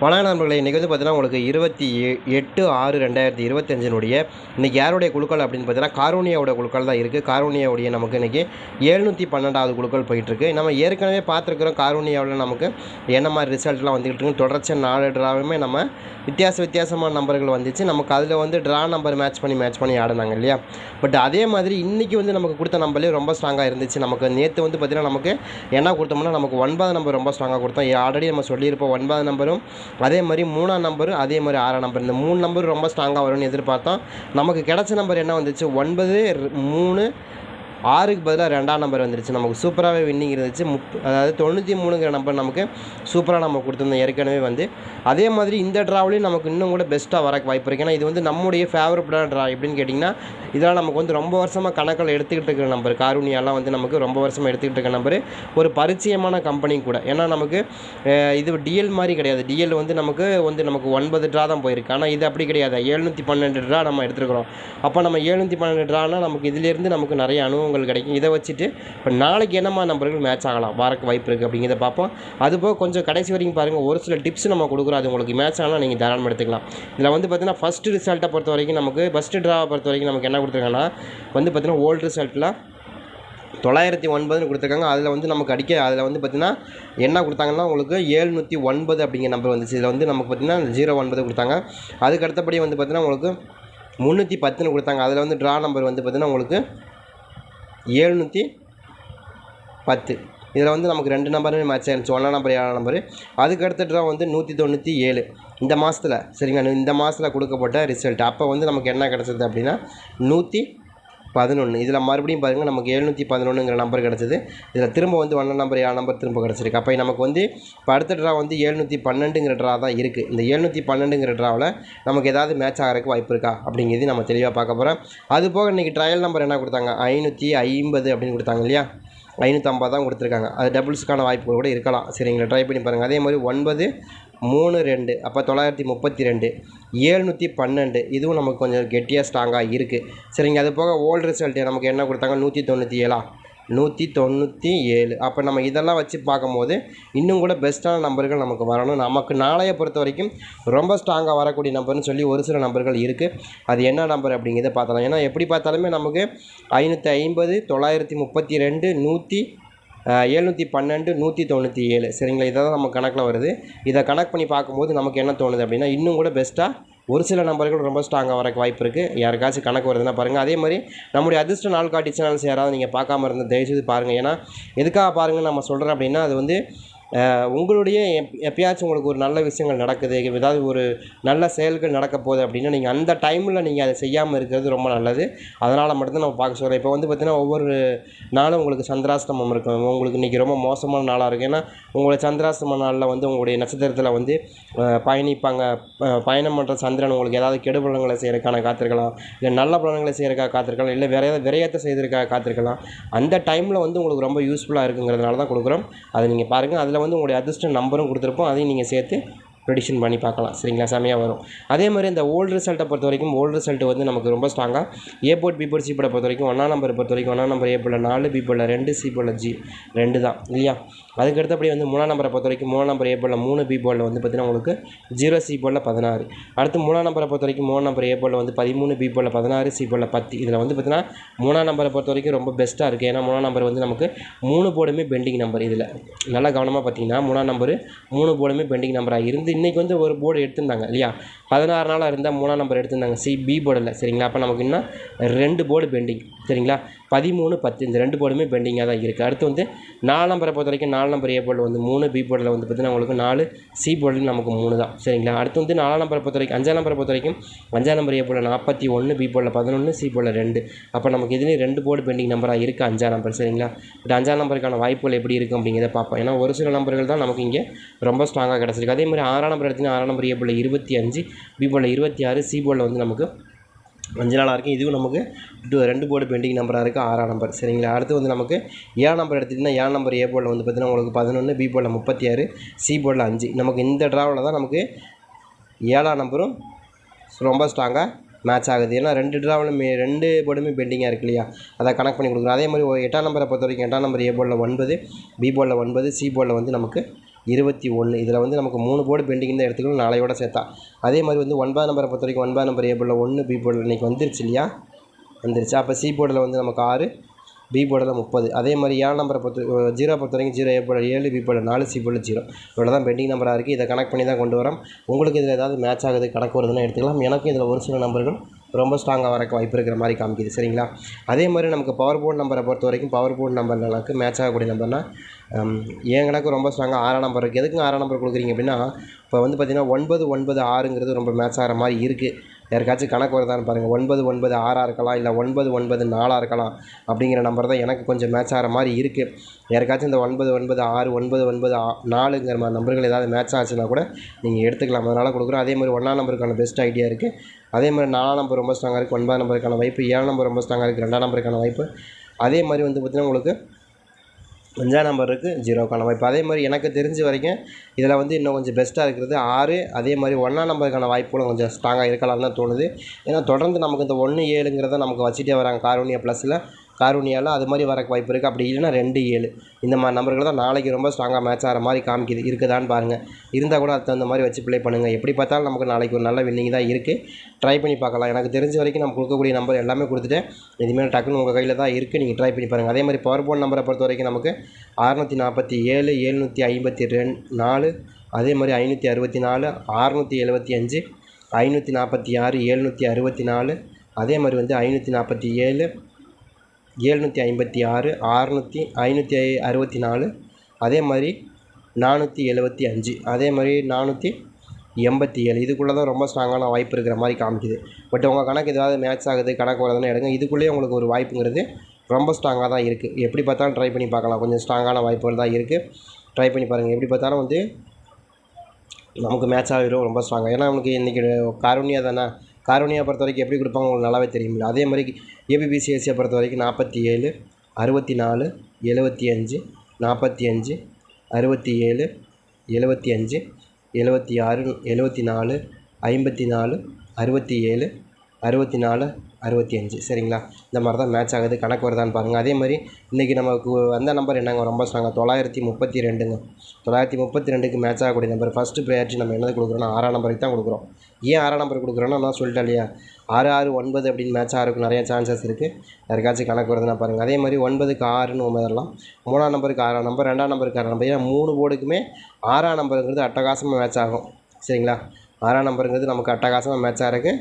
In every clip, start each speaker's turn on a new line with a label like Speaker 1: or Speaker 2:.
Speaker 1: வணக்க நண்பர்களே இன்றைக்கி வந்து பார்த்தீங்கன்னா உங்களுக்கு இருபத்தி எ- எட்டு ஆறு ரெண்டாயிரத்தி இருபத்தஞ்சினுடைய இன்றைக்கி யாருடைய குழுக்கள் அப்படின்னு பார்த்தீங்கன்னா காரோனியாவோட குழுக்கள் தான் இருக்குது காரோனியாவுடைய நமக்கு இன்றைக்கி எழுநூற்றி பன்னெண்டாவது குழுக்கள் போயிட்டுருக்கு. நம்ம ஏற்கனவே பார்த்துருக்குறோம் காரோனியாவில் நமக்கு என்ன மாதிரி ரிசல்ட்லாம் வந்துக்கிட்டு இருக்கு தொடர்ச்சியாக நாலு ட்ராவுமே நம்ம வித்தியாச வித்தியாசமான நம்பர்கள் வந்துச்சு. நமக்கு அதில் வந்து ட்ரா நம்பர் மேட்ச் பண்ணி மேட்ச் பண்ணி ஆடினாங்க இல்லையா? பட் அதே மாதிரி இன்றைக்கி வந்து நமக்கு கொடுத்த நம்பர்லேயே ரொம்ப ஸ்ட்ராங்காக இருந்துச்சு. நமக்கு நேற்று வந்து பார்த்திங்கன்னா நமக்கு என்ன கொடுத்தோம்னா நமக்கு ஒன்பது நம்பர் ரொம்ப ஸ்ட்ராங்காக கொடுத்தோம். ஆல்ரெடி நம்ம சொல்லியிருப்போம் ஒன்பது நம்பரும் அதே மாதிரி மூணாம் நம்பரும் அதே மாதிரி ஆறாம் நம்பர் இந்த மூணு நம்பர் ரொம்ப ஸ்ட்ராங்காக வரும்னு எதிர்பார்த்தோம். நமக்கு கிடைச்ச நம்பர் என்ன வந்துச்சு? ஒன்பது மூணு ஆறுக்கு பதிலாக ரெண்டாம் நம்பர் வந்துருச்சு. நமக்கு சூப்பராகவே வின்னிங் இருந்துச்சு. முப் அதாவது தொண்ணூற்றி மூணுங்கிற நம்பர் நமக்கு சூப்பராக நம்ம கொடுத்துருந்தோம். ஏற்கனவே வந்து அதே மாதிரி இந்த ட்ராவிலையும் நமக்கு இன்னும் கூட பெஸ்ட்டாக வரக்கு வாய்ப்பு இருக்குது ஏன்னா இது வந்து நம்முடைய ஃபேவரட்டான ட்ரா எப்படின்னு கேட்டிங்கன்னா இதெல்லாம் நமக்கு வந்து ரொம்ப வருஷமாக கணக்கில் எடுத்துக்கிட்டு இருக்கிற நம்பர் காரூனியாலாம் வந்து நமக்கு ரொம்ப வருஷமாக எடுத்துக்கிட்டு இருக்க நம்பர் ஒரு பரிச்சயமான கம்பெனி கூட. ஏன்னா நமக்கு இது டிஎல் மாதிரி கிடையாது. டிஎல் வந்து நமக்கு வந்து நமக்கு ஒன்பது ட்ரா தான் போயிருக்கு. ஆனால் இது அப்படி கிடையாது. எழுநூற்றி பன்னெண்டு ட்ரா நம்ம எடுத்துருக்குறோம். அப்போ நம்ம எழுநூற்றி பன்னெண்டு ட்ரானால் நமக்கு இதிலேருந்து நமக்கு நிறைய உங்களுக்கு கிடைக்கும். இதை வச்சுட்டு இப்போ நாளைக்கு என்னம்மா நம்பர்கள் மேட்ச் ஆகலாம்? வரக்கு வாய்ப்பு இருக்குது அப்படிங்கிறத பார்ப்போம். அதுபோக கொஞ்சம் கடைசி வரைக்கும் பாருங்கள் ஒரு சில டிப்ஸ் நம்ம கொடுக்குறோம். அது உங்களுக்கு மேட்ச் ஆனால் நீங்கள் தாராளமாக எடுத்துக்கலாம். இதில் வந்து பார்த்தீங்கன்னா ஃபஸ்ட்டு ரிசல்ட்டை பொறுத்த வரைக்கும் நமக்கு ஃபஸ்ட்டு ட்ராவை பொறுத்த வரைக்கும் நமக்கு என்ன கொடுத்துருக்காங்கன்னா வந்து பார்த்தீங்கன்னா ஓல்டு ரிசல்ட்டில் தொள்ளாயிரத்தி ஒன்பதுன்னு கொடுத்துருக்காங்க. அதில் வந்து நமக்கு அடிக்க அதில் வந்து பார்த்திங்கன்னா என்ன கொடுத்தாங்கன்னா உங்களுக்கு ஏழ்நூற்றி ஒன்பது அப்படிங்கிற நம்பர் வந்துச்சு. இதில் வந்து நமக்கு பார்த்திங்கன்னா ஜீரோ ஒன்பது கொடுத்தாங்க. அதுக்கு அடுத்தபடி வந்து பார்த்திங்கன்னா உங்களுக்கு முந்நூற்றி பத்துன்னு கொடுத்தாங்க. அதில் வந்து ட்ரா நம்பர் வந்து பார்த்திங்கன்னா உங்களுக்கு ஏழ்நூற்றி பத்து. இதில் வந்து நமக்கு ரெண்டு நம்பருமே மேட்ச் ஆகிடுச்சு ஒன்றாம் நம்பர் ஏழாம் நம்பர் அதுக்கடுத்த ட்ரா வந்து நூற்றி தொண்ணூற்றி ஏழு. இந்த மாதத்தில் சரிங்களா? இந்த மாதத்தில் கொடுக்கப்பட்ட ரிசல்ட் அப்போ வந்து நமக்கு என்ன கிடச்சிது அப்படின்னா நூற்றி பதினொன்று இதில் மறுபடியும் பாருங்கள் நமக்கு எழுநூற்றி பதினொன்றுங்கிற நம்பர் கிடச்சிது. இதில் திரும்ப வந்து ஒன்றாம் நம்பர் ஏழு நம்பர் திரும்ப கிடச்சிருக்கு. அப்போ நமக்கு வந்து இப்போ அடுத்த ட்ரா வந்து எழுநூற்றி பன்னெண்டுங்கிற ட்ரா தான் இருக்குது இந்த எழுநூற்றி பன்னெண்டுங்கிற ட்ராவில் நமக்கு ஏதாவது மேட்ச் ஆகிறதுக்கு வாய்ப்பு இருக்கா? அப்படிங்கிறது நம்ம தெளிவாக பார்க்க போகிறோம் அது போக இன்றைக்கி ட்ரையல் நம்பர் என்ன கொடுத்தாங்க? ஐநூற்றி ஐம்பது அப்படின்னு கொடுத்தாங்க இல்லையா? ஐநூற்றம்பது தான் கொடுத்துருக்காங்க. அது டபுள்ஸுக்கான வாய்ப்புகள் கூட இருக்கலாம். சரிங்களா ட்ரை பண்ணி பாருங்கள் அதே மாதிரி ஒன்பது மூணு ரெண்டு அப்போ தொள்ளாயிரத்தி முப்பத்தி ரெண்டு. ஏழ்நூற்றி பன்னெண்டு. இதுவும் நமக்கு கொஞ்சம் கெட்டியாக ஸ்ட்ராங்காக இருக்குது சரிங்க அது போக ஓல்டு ரிசல்ட்டு நமக்கு என்ன கொடுத்தாங்க? நூற்றி தொண்ணூற்றி ஏழா? நூற்றி தொண்ணூற்றி ஏழு. அப்போ நம்ம இதெல்லாம் வச்சு பார்க்கும்போது இன்னும் கூட பெஸ்ட்டான நம்பர்கள் நமக்கு வரணும். நமக்கு நாளைய பொறுத்த வரைக்கும் ரொம்ப ஸ்ட்ராங்காக வரக்கூடிய நம்பர்னு சொல்லி ஒரு சில நம்பர்கள் இருக்குது அது என்ன நம்பர் அப்படிங்கிறத பார்த்தலாம் ஏன்னா எப்படி பார்த்தாலுமே நமக்கு ஐநூற்றி ஐம்பது தொள்ளாயிரத்தி முப்பத்தி ரெண்டு நூற்றி எழுநூற்றி பன்னெண்டு நூற்றி தொண்ணூற்றி ஏழு. சரிங்களா? இதை தான் நம்ம கணக்கில் வருது. இதை கணக்கு பண்ணி பார்க்கும்போது நமக்கு என்ன தோணுது அப்படின்னா இன்னும் கூட பெஸ்ட்டாக ஒரு சில நம்பர்கள் ரொம்ப ஸ்ட்ராங்காக வரக்கு வாய்ப்பு இருக்குது யாருக்காச்சும் கணக்கு வருதுன்னா பாருங்கள் அதே மாதிரி நம்முடைய அதிர்ஷ்ட நாள் காட்டி சேனல்ஸ் யாராவது நீங்கள் பார்க்காம இருந்தால் தயவுசெய்து பாருங்கள் ஏன்னா எதுக்காக பாருங்கள் நம்ம சொல்கிறோம் அப்படின்னா அது வந்து உங்களுடைய எப்- எப்பயாச்சும் உங்களுக்கு ஒரு நல்ல விஷயங்கள் நடக்குது ஏதாவது ஒரு நல்ல செயல்கள் நடக்க போகுது அப்படின்னா நீங்கள் அந்த டைமில் நீங்கள் அதை செய்யாமல் இருக்கிறது ரொம்ப நல்லது. அதனால் மட்டும்தான் நம்ம பார்க்க சொல்கிறோம் இப்போ வந்து பார்த்திங்கன்னா ஒவ்வொரு நாளும் உங்களுக்கு சந்திராஷ்டமம் இருக்கும். உங்களுக்கு இன்றைக்கி ரொம்ப மோசமான நாளாக இருக்கும். ஏன்னா உங்களை சந்திராஷ்டம நாளில் வந்து உங்களுடைய நட்சத்திரத்தில் வந்து பயணிப்பாங்க. பயணம் பண்ணுற சந்திரன் உங்களுக்கு ஏதாவது கெடுபலன்களை செய்கிறக்கான காத்திருக்கலாம். இல்லை நல்ல பலன்களை செய்கிறக்காக காத்திருக்கலாம். இல்லை வேறு ஏதாவது விரயத்தை செய்திருக்காக காத்திருக்கலாம். அந்த டைமில் வந்து உங்களுக்கு ரொம்ப யூஸ்ஃபுல்லாக இருக்குங்கிறதுனால தான் கொடுக்குறோம். அதை நீங்கள் பாருங்கள் அதில் வந்து உங்களுடைய அதிர்ஷ்ட நம்பரும் கொடுத்துருப்போம். அதையும் நீங்கள் சேர்த்து ப்ரெடிஷன் பண்ணி பார்க்கலாம். சரிங்களா? செமையாக வரும். அதே மாதிரி இந்த ஓல்டு ரிசல்ட்டை பொறுத்த வரைக்கும் ஓல்டு ரிசல்ட் வந்து நமக்கு ரொம்ப ஸ்ட்ராங்காக A board B board C போர்டை பொறுத்த வரைக்கும் ஒன்றாம் நம்பர் பொறுத்த வரைக்கும் ஒன்றாம் நம்பர் ஏ நாலு பி ரெண்டு சி போர்டில் ஜி ரெண்டு தான். இல்லையா? அதுக்கு அப்படியே வந்து மூணாம் நம்பரை பொறுத்த வரைக்கும் மூணாம் நம்பர் ஏ போர்டில் மூணு பி போர்டில் வந்து பார்த்திங்கன்னா உங்களுக்கு ஜீரோ சி போர்டில் பதினாறு. அடுத்து மூணாம் நம்பரை பொறுத்த வரைக்கும் மூணு நம்பர் ஏ போர்டில் வந்து பதிமூணு பி போர்டில் பதினாறு சி போர்டில் பத்து. இதில் வந்து பார்த்திங்கன்னா மூணாம் நம்பரை பொறுத்த வரைக்கும் ரொம்ப பெஸ்ட்டாக இருக்குது ஏன்னா மூணாம் நம்பர் வந்து நமக்கு மூணு போர்டுமே பெண்டிங் நம்பர் இதில். நல்லா கவனமாக பார்த்தீங்கன்னா மூணாம் நம்பர் மூணு போர்டுமே பெண்டிங் நம்பராக இருந்து இன்றைக்கி வந்து ஒரு போர்டு எடுத்திருந்தாங்க இல்லையா? பதினாறு நாளாக இருந்தால் மூணாம் நம்பர் எடுத்திருந்தாங்க. சி பி போர்டில் சரிங்களா? அப்போ நமக்கு இன்னும் ரெண்டு போர்டு பெண்டிங் சரிங்களா? பதிமூணு பத்து இந்த ரெண்டு போர்டுமே பெண்டிங்காக தான் இருக்குது அடுத்து வந்து நாலு நம்பரை பொறுத்த வரைக்கும் நாலு நம்பர் ஏ போர்டில் வந்து மூணு பி போர்டில் வந்து பார்த்தீங்கன்னா உங்களுக்கு நாலு சி போர்டில் நமக்கு மூணு தான். சரிங்களா? அடுத்து வந்து நாலாம் நம்பரை பொறுத்த வரைக்கும் அஞ்சாம் நம்பரை பொறுத்த வரைக்கும் அஞ்சாம் நம்பர் ஏ போர்டில் நாற்பத்தி ஒன்று பி போர்டில் பதினொன்று சி போர்டில் ரெண்டு. அப்போ நமக்கு இதுலேயும் ரெண்டு போர்டு பெண்டிங் நம்பராக இருக்குது அஞ்சாம் நம்பர் சரிங்களா? பட் அஞ்சாம் நம்பருக்கான வாய்ப்புகள் எப்படி இருக்குது அப்படிங்கிறத பார்ப்போம். ஏன்னா ஒரு சில நம்பர்கள் தான் நமக்கு இங்கே ரொம்ப ஸ்ட்ராங்காக கிடச்சிருக்கு. அதே மாதிரி ஆறாம் நம்பர் எடுத்திங்கன்னா ஆறாம் நம்பர் ஏ போர்டில் இருபத்தி அஞ்சு பி போர்டில் இருபத்தி ஆறு சி போர்டில் வந்து நமக்கு அஞ்சு நாளாக இருக்கும். இதுவும் நமக்கு டூ- ரெண்டு போர்டு பெண்டிங் நம்பராக இருக்குது ஆறாம் நம்பர். சரிங்களா? அடுத்து வந்து நமக்கு ஏழாம் நம்பர் எடுத்துக்கிட்டிங்கன்னா ஏழு நம்பர் ஏ போர்டில் வந்து பார்த்தீங்கன்னா உங்களுக்கு பதினொன்று பி போர்டில் முப்பத்தி ஆறு சி போர்டில் அஞ்சு. நமக்கு இந்த ட்ராவில் தான் நமக்கு ஏழாம் நம்பரும் ரொம்ப ஸ்ட்ராங்காக மேட்ச் ஆகுது. ஏன்னா ரெண்டு ட்ராவிலும் ரெண்டு போர்டுமே பெண்டிங்காக இருக்கு இல்லையா? அதை கனெக்ட் பண்ணி கொடுக்குறோம். அதே மாதிரி ஒரு எட்டாம் நம்பரை பொறுத்த வரைக்கும் எட்டாம் நம்பர் ஏ போர்டில் ஒன்பது பி போர்டில் ஒன்பது சி போர்டில் வந்து நமக்கு இருபத்தி ஒன்று. இதில் வந்து நமக்கு மூணு போர்டு பெண்டிங் தான் எடுத்துக்கணும் நாளையோட சேர்த்தா. அதே மாதிரி வந்து ஒன்பது நம்பரை பொறுத்த வரைக்கும் ஒன்பது நம்பர் ஏ போர்டில் ஒன்று பி போர்டில் இன்றைக்கி வந்துருச்சு இல்லையா? வந்துருச்சு. அப்போ சி போர்டில் வந்து நமக்கு ஆறு பி போர்டில் முப்பது. அதே மாதிரி ஏழு நம்பரை பொறுத்த ஜீரோ பொறுத்த வரைக்கும் ஜீரோ ஏ ஏழு பி போர்டில் நாலு சி போர்டில் ஜீரோ இவ்வளோ தான் பெண்டிங் நம்பராக இருக்குது இதை கனெக்ட் பண்ணி தான் கொண்டு வரோம். உங்களுக்கு இதில் ஏதாவது மேட்ச் ஆகுது கணக்கு வருதுன்னு எடுத்துக்கலாம். எனக்கும் இதில் ஒரு சில நம்பர்கள் ரொம்ப ஸ்ட்ராங்காக வரக்கு வாய்ப்பு இருக்கிற மாதிரி காமிக்குது சரிங்களா? அதே மாதிரி நமக்கு பவர் போர்டு நம்பரை பொறுத்த வரைக்கும் பவர் போர்டு நம்பர்களுக்கு மேட்ச் ஆகக்கூடிய நம்பர்னா என் கணக்கு ரொம்ப ஸ்ட்ராங்காக ஆறாம் நம்பர் இருக்குது எதுக்கு ஆறாம் நம்பர் கொடுக்குறீங்க அப்படின்னா இப்போ வந்து பார்த்திங்கன்னா ஒன்பது ஒன்பது ஆறுங்கிறது ரொம்ப மேட்ச் ஆகிற மாதிரி இருக்குது யாருக்காச்சும் கணக்கு வருதான்னு பாருங்கள் ஒன்பது ஒன்பது ஆறாக இருக்கலாம் இல்லை ஒன்பது ஒன்பது நாலாக இருக்கலாம் அப்படிங்கிற நம்பர் தான் எனக்கு கொஞ்சம் மேட்ச் ஆகிற மாதிரி இருக்குது யாருக்காச்சும் இந்த ஒன்பது ஒன்பது ஆறு ஒன்பது ஒன்பது நாலுங்கிற மாதிரி நம்பர்கள் ஏதாவது மேட்ச் ஆச்சுன்னா கூட நீங்கள் எடுத்துக்கலாம். அதனால் கொடுக்குறோம். அதே மாதிரி ஒன்றாம் நம்பருக்கான பெஸ்ட் ஐடியா இருக்குது அதே மாதிரி நாலாம் நம்பர் ரொம்ப ஸ்ட்ராங்காக இருக்குது ஒன்பதாம் நம்பருக்கான வாய்ப்பு ஏழாம் நம்பர் ரொம்ப ஸ்ட்ராங்காக இருக்குது ரெண்டாம் நம்பருக்கான வாய்ப்பு. அதே மாதிரி வந்து பார்த்திங்கன்னா உங்களுக்கு அஞ்சாம் நம்பர் இருக்குது ஜீரோ ஜீரோக்கான இப்போ அதே மாதிரி எனக்கு தெரிஞ்ச வரைக்கும் இதில் வந்து இன்னும் கொஞ்சம் பெஸ்ட்டாக இருக்கிறது ஆறு. அதே மாதிரி ஒன்றாம் நம்பருக்கான வாய்ப்புகளும் கொஞ்சம் ஸ்ட்ராங்காக இருக்கலாம்னு தான் தோணுது. ஏன்னா தொடர்ந்து நமக்கு இந்த ஒன்று ஏழுங்கிறத நமக்கு வச்சுட்டே வராங்க. காரோனியா ப்ளஸில் காரூனியாவில் அது மாதிரி வரக்கு வாய்ப்பு இருக்குது அப்படி இல்லைன்னா ரெண்டு ஏழு. இந்த மாதிரி நம்பர்கள் தான் நாளைக்கு ரொம்ப ஸ்ட்ராங்காக மேட்ச் ஆகிற மாதிரி காமிக்குது இருக்குதான்னு பாருங்கள் இருந்தால் கூட அதுக்கு தகுந்த மாதிரி வச்சு ப்ளே பண்ணுங்கள் எப்படி பார்த்தாலும் நமக்கு நாளைக்கு ஒரு நல்ல வின்னிங் தான் இருக்குது ட்ரை பண்ணி பார்க்கலாம். எனக்கு தெரிஞ்ச வரைக்கும் நம்ம கொடுக்கக்கூடிய நம்பர் எல்லாமே கொடுத்துட்டேன். இதுமாரி டக்குன்னு உங்கள் கையில் தான் இருக்குது நீங்கள் ட்ரை பண்ணி பாருங்கள் அதே மாதிரி பவர் போன் நம்பரை பொறுத்த வரைக்கும் நமக்கு அறநூற்றி நாற்பத்தி ஏழு எழுநூற்றி ஐம்பத்தி ரெண்டு நாலு. அதே மாதிரி ஐநூற்றி அறுபத்தி நாலு அறநூற்றி எழுபத்தி அஞ்சு ஐநூற்றி நாற்பத்தி ஆறு எழுநூற்றி அறுபத்தி நாலு. அதே மாதிரி வந்து ஐநூற்றி நாற்பத்தி ஏழு ஏழ்நூற்றி ஐம்பத்தி ஆறு அறுநூற்றி ஐநூற்றி அறுபத்தி நாலு அதே மாதிரி நானூற்றி எழுபத்தி அஞ்சு அதே மாதிரி நானூற்றி எண்பத்தி ஏழு. இதுக்குள்ளே தான் ரொம்ப ஸ்ட்ராங்கான வாய்ப்பு இருக்கிற மாதிரி காமிக்குது. பட் உங்கள் கணக்கு ஏதாவது மேட்ச் ஆகுது கணக்கு வரதுன்னு எடுங்க. இதுக்குள்ளேயே உங்களுக்கு ஒரு வாய்ப்புங்கிறது ரொம்ப ஸ்ட்ராங்காக தான் இருக்குது எப்படி பார்த்தாலும் ட்ரை பண்ணி பார்க்கலாம். கொஞ்சம் ஸ்ட்ராங்கான வாய்ப்புகள் தான் இருக்குது ட்ரை பண்ணி பாருங்கள் எப்படி பார்த்தாலும் வந்து நமக்கு மேட்ச் ஆகிடும் ரொம்ப ஸ்ட்ராங்காக ஏன்னா நமக்கு இன்றைக்கி காரூணியாக தானே? காரூனியா பொறுத்த வரைக்கும் எப்படி கொடுப்பாங்க உங்களுக்கு நல்லாவே தெரியுமில்ல அதே மாதிரி ஏபிபிசிஎஸ்சியை பொறுத்த வரைக்கும் நாற்பத்தி ஏழு அறுபத்தி நாலு எழுபத்தி அஞ்சு நாற்பத்தி அஞ்சு அறுபத்தி ஏழு எழுபத்தி அஞ்சு எழுபத்தி ஆறு எழுபத்தி நாலு ஐம்பத்தி நாலு அறுபத்தி ஏழு அறுபத்தி நாலு அறுபத்தி அஞ்சு. சரிங்களா? இந்த மாதிரி தான் மேட்ச் ஆகுது. கணக்கு வருதான்னு பாருங்கள் அதே மாதிரி இன்றைக்கி நமக்கு வந்த நம்பர் என்னங்க? ரொம்ப சொன்னாங்க தொள்ளாயிரத்தி முப்பத்தி ரெண்டுங்க. தொள்ளாயிரத்தி முப்பத்தி ரெண்டுக்கு மேட்ச் ஆகக்கூடிய நம்பர் ஃபஸ்ட்டு ப்ரையாரிட்டி நம்ம என்னது கொடுக்குறோன்னா ஆறாம் நம்பருக்கு தான் கொடுக்குறோம். ஏன் ஆறாம் நம்பர் கொடுக்குறோன்னா நான் சொல்லிட்டேன் இல்லையா? ஆறு ஆறு ஒன்பது அப்படின்னு மேட்ச் ஆகிறதுக்கு நிறைய சான்சஸ் இருக்குது யாருக்காச்சும் கணக்கு வருதுன்னா பாருங்கள் அதே மாதிரி ஒன்பதுக்கு ஆறுன்னு ஒன்பதெல்லாம் மூணாம் நம்பருக்கு ஆறாம் நம்பர் ரெண்டாம் நம்பருக்கு ஆறாம் நம்பர் ஏன்னா மூணு போர்டுக்குமே ஆறாம் நம்பருங்கிறது அட்டகாசமாக மேட்ச் ஆகும். சரிங்களா? ஆறாம் நம்பருங்கிறது நமக்கு அட்டகாசமாக மேட்ச் ஆகிறதுக்கு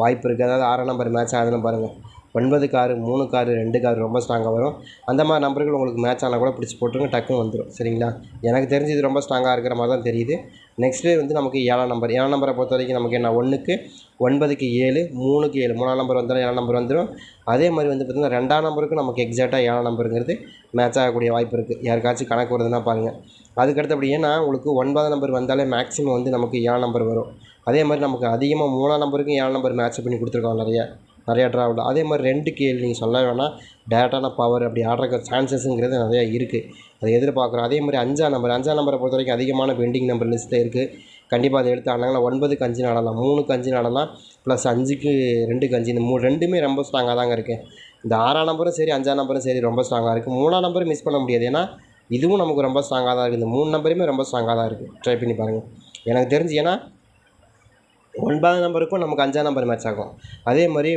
Speaker 1: வாய்ப்பு இருக்குது அதாவது ஆறாம் நம்பர் மேட்ச் ஆகுதுன்னு பாருங்கள் ஒன்பது காரு மூணு காரு ரெண்டு காரு ரொம்ப ஸ்ட்ராங்காக வரும். அந்த மாதிரி நம்பர்கள் உங்களுக்கு மேட்ச் ஆனால் கூட பிடிச்சி போட்டுருங்க டக்குன்னு வந்துடும் சரிங்களா? எனக்கு தெரிஞ்சு இது ரொம்ப ஸ்ட்ராங்காக இருக்கிற மாதிரி தான் தெரியுது. நெக்ஸ்ட்டு வந்து நமக்கு ஏழாம் நம்பர் ஏழாம் நம்பரை பொறுத்த வரைக்கும் நமக்கு என்ன? ஒன்றுக்கு ஒன்பதுக்கு ஏழு மூணுக்கு ஏழு. மூணாம் நம்பர் வந்தாலும் ஏழாம் நம்பர் வந்துடும் அதே மாதிரி வந்து பார்த்திங்கன்னா ரெண்டாம் நம்பருக்கு நமக்கு எக்ஸாக்டாக ஏழாம் நம்பருங்கிறது மேட்ச் ஆகக்கூடிய வாய்ப்பு இருக்குது யாருக்காச்சும் கணக்கு வருதுன்னா பாருங்கள் அதுக்கடுத்தபடி ஏன்னா உங்களுக்கு ஒன்பதாம் நம்பர் வந்தாலே மேக்ஸிமம் வந்து நமக்கு ஏழாம் நம்பர் வரும். அதே மாதிரி நமக்கு அதிகமாக மூணாம் நம்பருக்கும் ஏழு நம்பர் மேட்ச் பண்ணி கொடுத்துருக்காங்க நிறைய நிறையா ட்ராவல் அதே மாதிரி ரெண்டு கேள் நீங்கள் சொல்ல வேணாம். டேட்டான பவர் அப்படி ஆடுறக்க சான்சஸுங்கிறது நிறையா இருக்குது அதை எதிர்பார்க்குறோம். அதே மாதிரி அஞ்சாம் நம்பர் அஞ்சாம் நம்பரை பொறுத்த வரைக்கும் அதிகமான பெண்டிங் நம்பர் லிஸ்ட்டில் இருக்குது கண்டிப்பாக அதை எடுத்து ஆனாங்கன்னா ஒன்பதுக்கு அஞ்சு நடலாம் மூணுக்கு அஞ்சு நடலாம் ப்ளஸ் அஞ்சுக்கு ரெண்டுக்கு அஞ்சு. இந்த மூணு ரெண்டுமே ரொம்ப ஸ்ட்ராங்காக தாங்க இருக்குது இந்த ஆறாம் நம்பரும் சரி அஞ்சாம் நம்பரும் சரி ரொம்ப ஸ்ட்ராங்காக இருக்குது மூணாம் நம்பரும் மிஸ் பண்ண முடியாது. ஏன்னா இதுவும் நமக்கு ரொம்ப ஸ்ட்ராங்காக தான் இருக்குது இந்த மூணு நம்பருமே ரொம்ப ஸ்ட்ராங்காக தான் இருக்குது ட்ரை பண்ணி பாருங்கள் எனக்கு தெரிஞ்சு ஏன்னா ஒன்பதாம் நம்பருக்கும் நமக்கு அஞ்சாம் நம்பர் மேட்ச் ஆகும். அதே மாதிரி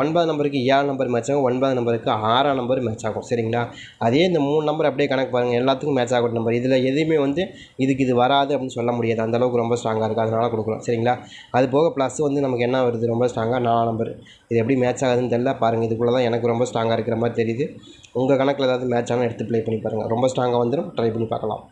Speaker 1: ஒன்பதாம் நம்பருக்கு ஏழாம் நம்பர் மேட்ச் ஆகும் ஒன்பதாம் நம்பருக்கு ஆறாம் நம்பர் மேட்ச் ஆகும். சரிங்களா? அதே இந்த மூணு நம்பர் அப்படியே கணக்கு பாருங்கள் எல்லாத்துக்கும் மேட்ச் ஆகும் நம்பர் இதில் எதுவுமே வந்து இதுக்கு இது வராது அப்படின்னு சொல்ல முடியாது. அந்த அளவுக்கு ரொம்ப ஸ்ட்ராங்காக இருக்குது அதனால் கொடுக்குறோம். சரிங்களா? அது போக ப்ளஸ் வந்து நமக்கு என்ன வருது? ரொம்ப ஸ்ட்ராங்காக நாலாம் நம்பர் இது எப்படி மேட்ச் ஆகுதுன்னு தெரியல. பாருங்கள் இதுக்குள்ளே தான் எனக்கு ரொம்ப ஸ்ட்ராங்காக இருக்கிற மாதிரி தெரியுது. உங்கள் கணக்கில் ஏதாவது மேட்ச் ஆனால் எடுத்து ப்ளே பண்ணி பாருங்கள் ரொம்ப ஸ்ட்ராங்காக வந்துடும் ட்ரை பண்ணி பார்க்கலாம்.